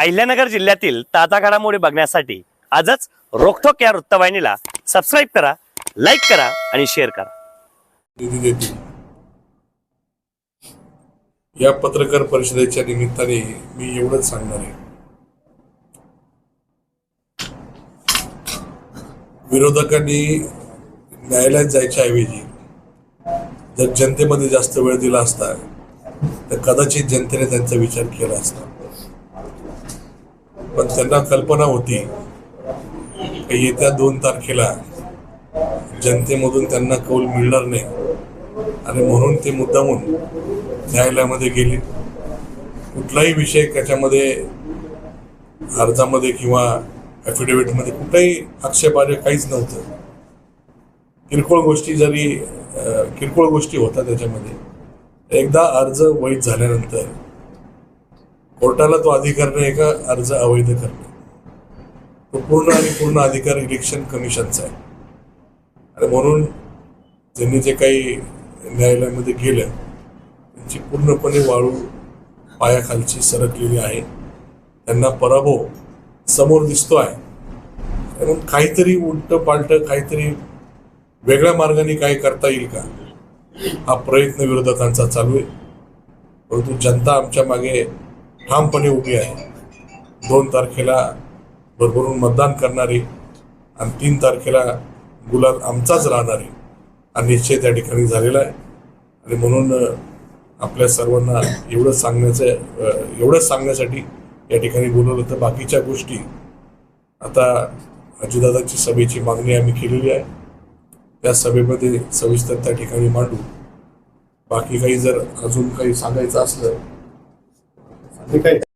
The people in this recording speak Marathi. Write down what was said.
अहिल्यानगर जिल्ह्यातील ताजा घडामोडी बघण्यासाठी आजच रोखोक या वृत्तवाहिनीला सबस्क्राईब करा लाईक करा आणि शेअर करा. या पत्रकार परिषदेच्या निमित्ताने मी एवढंच सांगणार आहे. विरोधकांनी न्यायालयात जायच्या ऐवजी जर जनतेमध्ये जास्त वेळ दिला असता तर कदाचित जनतेने त्यांचा विचार केला असता. पण त्यांना कल्पना होती की येत्या दोन तारखेला जनतेमधून त्यांना कौल मिळणार नाही. आणि म्हणून ते मुद्दामून न्यायालयामध्ये गेले. कुठलाही विषय त्याच्यामध्ये अर्जामध्ये किंवा ॲफिडेव्हिटमध्ये कुठलाही आक्षेपार्ह काहीच नव्हतं. किरकोळ गोष्टी जरी किरकोळ गोष्टी होत्या त्याच्यामध्ये. एकदा अर्ज वैध झाल्यानंतर कोर्टाला तो अधिकार नाही का अर्ज अवैध करणे. तो पूर्ण आणि पूर्ण अधिकार इलेक्शन कमिशनचा आहे. आणि म्हणून त्यांनी जे काही न्यायालयामध्ये गेलं त्यांची पूर्णपणे वाळू पायाखालची सरकलेली आहे. त्यांना पराभव समोर दिसतो आहे. म्हणून काहीतरी उलट पालट काहीतरी वेगळ्या मार्गाने काय करता येईल का? हा प्रयत्न विरोधकांचा चालू आहे. परंतु जनता आमच्या मागे ठामपणे उभी आहे. दोन तारखेला भरभरून मतदान करणारी आणि तीन तारखेला गुलाल आमचाच राहणार आहे हा निश्चय त्या ठिकाणी झालेला आहे. आणि म्हणून आपल्या सर्वांना एवढं सांगण्याचं एवढंच सांगण्यासाठी या ठिकाणी बोलवलं तर बाकीच्या गोष्टी आता अजितदादांची सभेची मागणी आम्ही केलेली आहे. त्या सभेमध्ये सविस्तर त्या ठिकाणी मांडू. बाकी काही जर अजून काही सांगायचं असलं ठीक आहे